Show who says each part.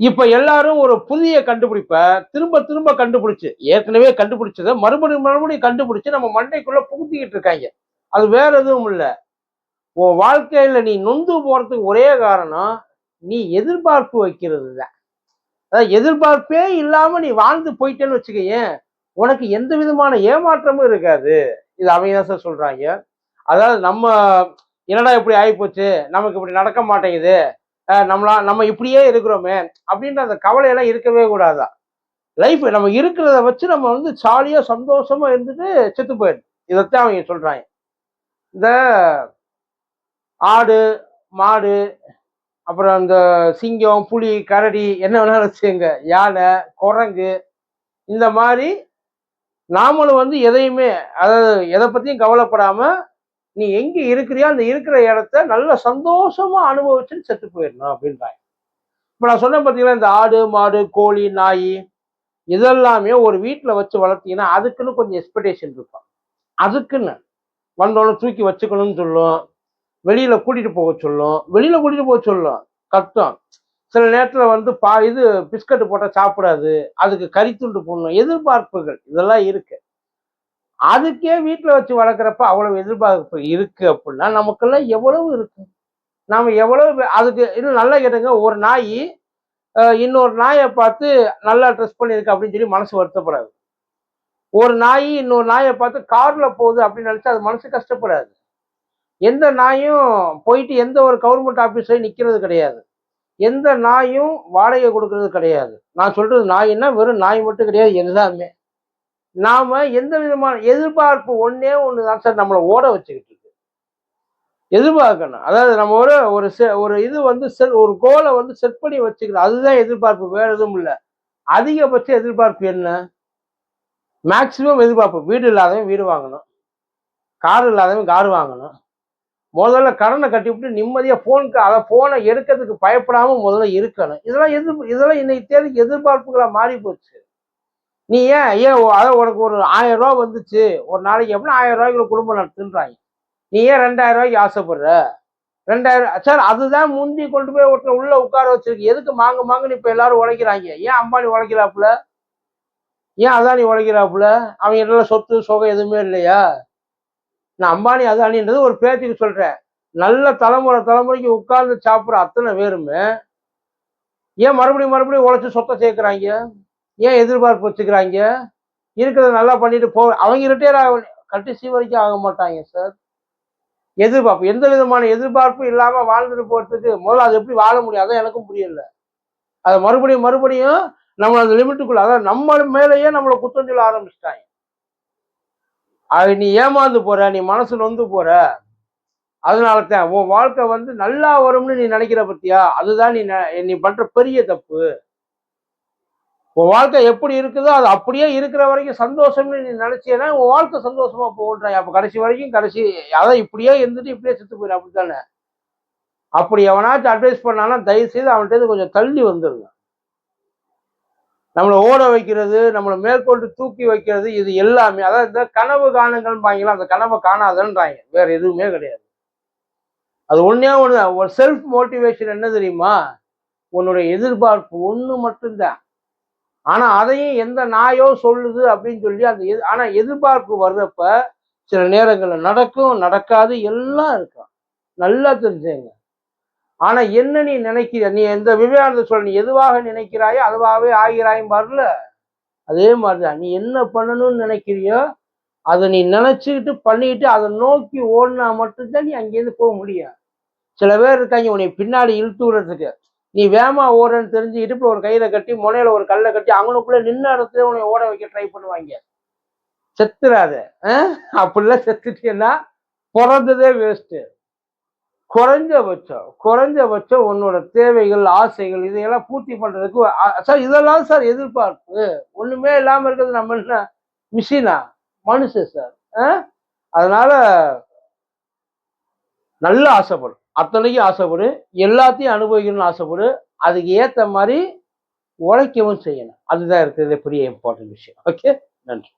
Speaker 1: இப்ப எல்லாரும் ஒரு புதிய கண்டுபிடிப்ப திரும்ப திரும்ப கண்டுபிடிச்சு ஏற்கனவே கண்டுபிடிச்சதை மறுபடியும் மறுபடியும் கண்டுபிடிச்சு நம்ம மண்டைக்குள்ள புகுத்திக்கிட்டு இருக்காங்க. அது வேற எதுவும் இல்லை. உன் வாழ்க்கையில நீ நொந்து போறதுக்கு ஒரே காரணம் நீ எதிர்பார்ப்பு வைக்கிறது தான். அதாவது எதிர்பார்ப்பே இல்லாம நீ வாழ்ந்து போயிட்டேன்னு வச்சுக்கயேன் உனக்கு எந்த விதமான ஏமாற்றமும் இருக்காது. இது அவங்க தான் சார் சொல்றாங்க. அதாவது நம்ம என்னடா இப்படி ஆகிப்போச்சு நமக்கு இப்படி நடக்க மாட்டேங்குது. நம்மளா நம்ம இப்படியே இருக்கிறோமே அப்படின்ற அந்த கவலையெல்லாம் இருக்கவே கூடாதான் லைஃப் நம்ம இருக்கிறத வச்சு நம்ம வந்து ஜாலியாக சந்தோஷமா இருந்துட்டு செத்து போயிடும் இதைத்தான் அவங்க சொல்றாங்க. இந்த ஆடு மாடு அப்புறம் இந்த சிங்கம் புலி கரடி என்ன வேணாலும் வச்சுங்க யானை குரங்கு இந்த மாதிரி நாமளும் வந்து எதையுமே அதாவது எதை பத்தியும் கவலைப்படாம நீ எங்க இருக்கிறியோ அந்த இருக்கிற இடத்த நல்ல சந்தோஷமா அனுபவிச்சுன்னு செத்து போயிடணும் அப்படின்றாங்க. இப்ப நான் சொன்னேன் பார்த்தீங்கன்னா இந்த ஆடு மாடு கோழி நாய் இதெல்லாமே ஒரு வீட்டில் வச்சு வளர்த்தீங்கன்னா அதுக்குன்னு கொஞ்சம் எக்ஸ்பெக்டேஷன் இருக்கும். அதுக்குன்னு வந்தோடனே தூக்கி வச்சுக்கணும்னு சொல்லும். வெளியில கூட்டிட்டு போக சொல்லும். வெளியில கூட்டிட்டு போக சொல்லும். கத்தம். சில நேரத்தில் வந்து பா இது பிஸ்கட் போட்டால் சாப்பிடாது. அதுக்கு கறித்துண்டு போடணும். எதிர்பார்ப்புகள் இதெல்லாம் இருக்கு. அதுக்கே வீட்டில் வச்சு வளர்க்குறப்ப அவ்வளவு எதிர்பார்ப்பு இருக்கு அப்படின்னா நமக்கெல்லாம் எவ்வளவு இருக்கு? நாம் எவ்வளவு அதுக்கு இன்னும் நல்லா கேட்டுங்க. ஒரு நாய் இன்னொரு நாயை பார்த்து நல்லா ட்ரெஸ் பண்ணியிருக்கு அப்படின்னு சொல்லி மனசு வருத்தப்படாது. ஒரு நாய் இன்னொரு நாயை பார்த்து கார்ல போகுது அப்படின்னு நினச்சா அது மனசு கஷ்டப்படாது. எந்த நாயும் போயிட்டு எந்த ஒரு கவர்மெண்ட் ஆஃபீஸ்லேயும் நிற்கிறது கிடையாது. எந்த நாயும் வாடகை கொடுக்கறது கிடையாது. நான் சொல்றது நாயின்னா வெறும் நாய் மட்டும் கிடையாது எல்லாமே. நாம எந்த விதமான எதிர்பார்ப்பு ஒன்னே ஒன்று தான் சார் நம்மளை ஓட வச்சுக்கிட்டு இருக்கு. எதிர்பார்க்கணும். அதாவது நம்ம ஒரு ஒரு செ- ஒரு இது வந்து செ ஒரு கோலை வந்து செட் பண்ணி வச்சுக்கணும் அதுதான் எதிர்பார்ப்பு. வேற எதுவும் இல்லை. அதிகபட்ச எதிர்பார்ப்பு என்ன? மேக்சிமம் எதிர்பார்ப்பு. வீடு இல்லாதவன் வீடு வாங்கணும். கார் இல்லாதவன் கார் வாங்கணும். முதல்ல கடனை கட்டிவிட்டு நிம்மதியாக ஃபோனுக்கு அதை ஃபோனை எடுக்கிறதுக்கு பயப்படாமல் முதல்ல இருக்கணும். இதெல்லாம் எதிர் இதெல்லாம் இன்னைக்கு தேதி எதிர்பார்ப்புகளாக மாறி போச்சு. நீ ஏன் ஏன் அதான் உனக்கு ஒரு ஆயிரம் ரூபா வந்துச்சு? ஒரு நாளைக்கு எப்படின்னா ஆயிரம் ரூபாய்க்கு குடும்பம் நடத்துன்றாங்க நீ ஏன் ரெண்டாயிரம் ரூபாய்க்கு ஆசைப்படுற? ரெண்டாயிரம் சார் அதுதான் முந்தி கொண்டு போய் ஒருத்தர் உள்ள உட்கார வச்சிருக்கு. எதுக்கு மாங்க மாங்கன்னு இப்போ எல்லாரும் உழைக்கிறாங்க? ஏன் அம்பானி உழைக்கிறாப்புல? ஏன் அதானி உழைக்கிறாப்புல? அவங்க எல்லாம் சொத்து சுகம் எதுவுமே இல்லையா? நான் அம்பானி அதானின்றது ஒரு பேச்சுக்கு சொல்றேன். நல்ல தலைமுறை தலைமுறைக்கு உட்கார்ந்து சாப்பிட்ற அத்தனை பேருமே ஏன் மறுபடியும் மறுபடியும் உழைச்சி சொத்தை சேர்க்குறாங்க? ஏன் எதிர்பார்ப்பு வச்சுக்கிறாங்க? இருக்கிறத நல்லா பண்ணிட்டு போ அவங்க ரிட்டையர் ஆக கடைசி வரைக்கும் ஆக மாட்டாங்க சார். எதிர்பார்ப்பு எந்த விதமான எதிர்பார்ப்பும் இல்லாமல் வாழ்ந்துட்டு போறதுக்கு முதல்ல அது எப்படி வாழ முடியும்? அதான் எனக்கும் புரியல. அதை மறுபடியும் மறுபடியும் நம்ம அந்த லிமிட்டுக்குள்ள அதான் நம்ம மேலேயே நம்மளை குத்தம் சொல்ல ஆரம்பிச்சிட்டாங்க. அது நீ ஏமாந்து போற நீ மனசு நொந்து போற. அதனால தான் உன் வாழ்க்கை வந்து நல்லா வரும்னு நீ நினைக்கிற பத்தியா? அதுதான் நீ நீ பண்ற பெரிய தப்பு. உன் வாழ்க்கை எப்படி இருக்குதோ அது அப்படியே இருக்கிற வரைக்கும் சந்தோஷம்னு நீ நினைச்சேன்னா உன் வாழ்க்கை சந்தோஷமா போகுன்றாய் அப்போ கடைசி வரைக்கும் கடைசி அதான் இப்படியே இருந்துட்டு இப்படியே செத்து போயிடும் அப்படித்தானே? அப்படி எவனாச்சும் அட்வைஸ் பண்ணாலும் தயவு செய்து அவன்கிட்ட கொஞ்சம் தள்ளி வந்துடுங்க நம்மளை ஓட வைக்கிறது நம்மளை மேற்கொண்டு தூக்கி வைக்கிறது இது எல்லாமே. அதாவது இந்த கனவு காணுங்கள்பாங்களா அந்த கனவை காணாதன்றாங்க வேற எதுவுமே கிடையாது. அது ஒன்றே ஒன்று ஒரு செல்ஃப் மோட்டிவேஷன் என்ன தெரியுமா? உன்னுடைய எதிர்பார்ப்பு ஒன்று மட்டும்தான். ஆனா அதையும் எந்த நாயோ சொல்லுது அப்படின்னு சொல்லி அந்த எது- ஆனா எதிர்பார்ப்பு வர்றப்ப சில நேரங்கள்ல நடக்கும் நடக்காது எல்லாம் இருக்கும் நல்லா தெரிஞ்சுங்க. ஆனா என்ன நீ நினைக்கிற? நீ எந்த விவேகானந்தர் சொல்ல நீ எதுவாக நினைக்கிறாயோ அதுவாகவே ஆகிறாயும் பாருல. அதே மாதிரிதான். நீ என்ன பண்ணணும்னு நினைக்கிறியோ அதை நீ நினைச்சுக்கிட்டு பண்ணிக்கிட்டு அதை நோக்கி ஓடினா மட்டும்தான் நீ அங்கேருந்து போக முடியும். சில பேர் இருக்காங்க உன்னை பின்னாடி இழுத்து விடுறதுக்கு. நீ வேமா ஓடுன்னு தெரிஞ்சு இடுப்புல ஒரு கையில கட்டி முனையில ஒரு கல்லை கட்டி அவனுக்குள்ள நின்ன இடத்துல உன்னை ஓட வைக்க ட்ரை பண்ணுவாங்க. செத்துறாத. அப்படிலாம் செத்துட்டீங்கன்னா பிறந்ததே வேஸ்ட்டு குறைஞ்சபட்சம் குறைஞ்சபட்சம் உன்னோட தேவைகள் ஆசைகள் இதையெல்லாம் பூர்த்தி பண்றதுக்கு சார் இதெல்லாம் சார் எதிர்பார்ப்பு. ஒண்ணுமே இல்லாம இருக்கிறது நம்ம என்ன? மிஷினா மனுஷன் சார் அதனால நல்ல ஆசைப்படும் அத்தனைக்கும் ஆசைப்படு எல்லாத்தையும் அனுபவிக்கணும்னு ஆசைப்படு அதுக்கு ஏற்ற மாதிரி உழைக்கவும் செய்யணும். அதுதான் இருக்கிறது பெரிய இம்பார்ட்டன்ட் விஷயம். ஓகே நன்றி.